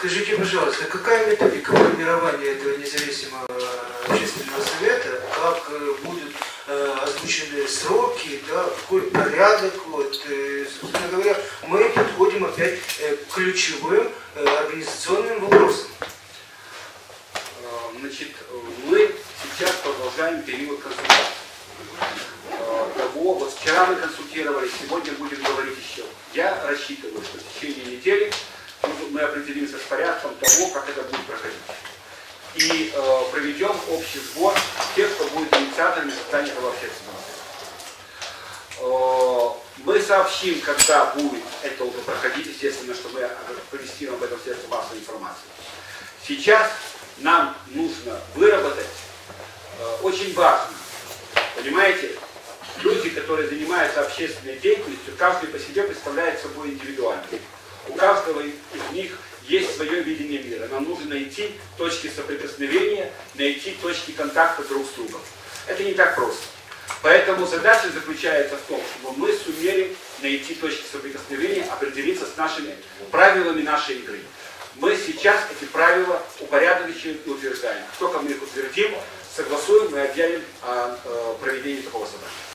Скажите, пожалуйста, какая методика формирования этого независимого общественного совета, как э, будут э, озвучены сроки, да, какой порядок, вот, э, собственно говоря, мы подходим опять э, к ключевым организационным вопросам. Значит, мы сейчас продолжаем период консультаций. Э, Того, вот вчера мы консультировались, сегодня будем говорить еще. Я рассчитываю, что в течение недели определимся с порядком того, как это будет проходить. И э, проведем общий сбор тех, кто будет инициаторами создания этого общественного. Э, Мы сообщим, когда будет это уже проходить, естественно, что мы повестим об этом средства массовой информации. Сейчас нам нужно выработать, э, очень важно, понимаете, люди, которые занимаются общественной деятельностью, каждый по себе представляет собой индивидуально. У каждого из них есть свое видение мира. Нам нужно найти точки соприкосновения, найти точки контакта друг с другом. Это не так просто. Поэтому задача заключается в том, чтобы мы сумели найти точки соприкосновения, определиться с нашими правилами нашей игры. Мы сейчас эти правила упорядочиваем и утверждаем. Как только мы их утвердим, согласуем и объявим о э, проведении такого собрания.